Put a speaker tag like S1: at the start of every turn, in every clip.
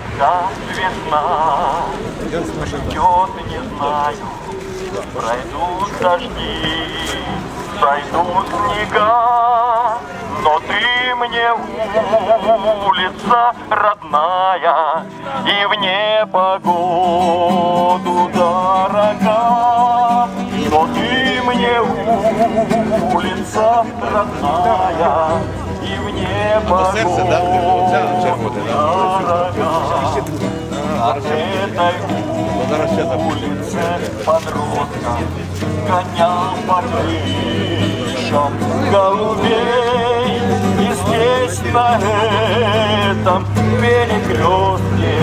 S1: когда весна придет, не знаю, пройдут дожди, пройдут снега, но ты мне улица родная и в непогоду дорога, но ты мне улица родная и в непогоду дорога этой улице подростка Гонял по крышам голубей И здесь на этом перекрестке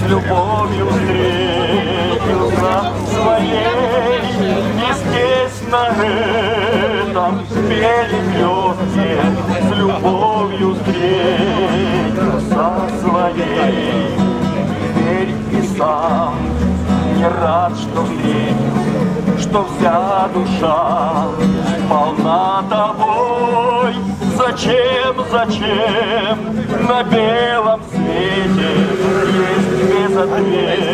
S1: С любовью встретился своей И здесь на этом перекрестке С любовью встретился своей сам не рад, что встретил что вся душа полна тобой. Зачем, зачем на белом свете есть безответная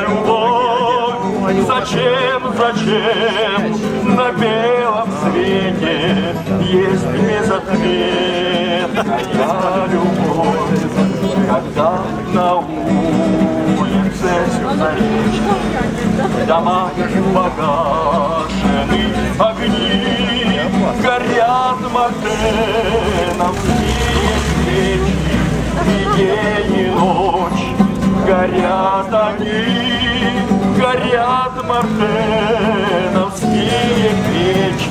S1: любовь? Зачем, зачем на белом свете есть безответная любовь? На улице Заречья дома погашены огни, горят мартеновские свечи, и день и ночь горят они, горят мартеновские печи,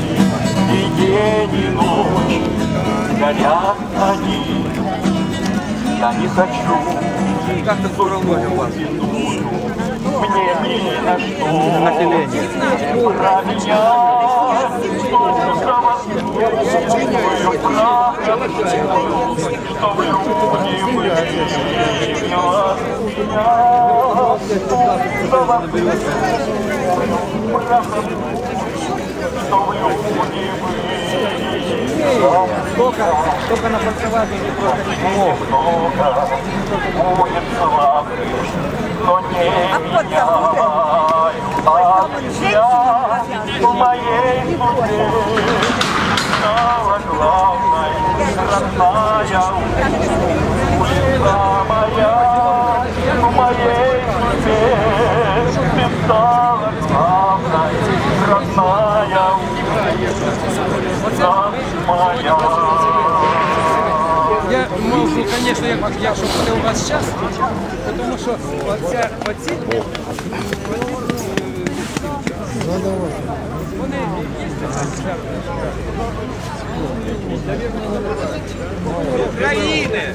S1: и день и ночь горят они. Я не хочу
S2: Как-то можем вас.
S1: мне ни на что
S2: Население.
S1: про меня Существую правду, что в люди мы милость меня. Что в люди
S2: Только, только на фальшевание просто не
S1: меня. А я в моей судьбе стала главной, родная улица моя. В моей судьбе ты стала главной, родная улица моя.
S3: Я можу, звісно, як, якщо буде у вас час, тому що оця, оці, вони їздять. України!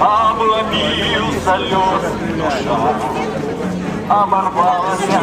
S1: Обломился лед душа, оборвался.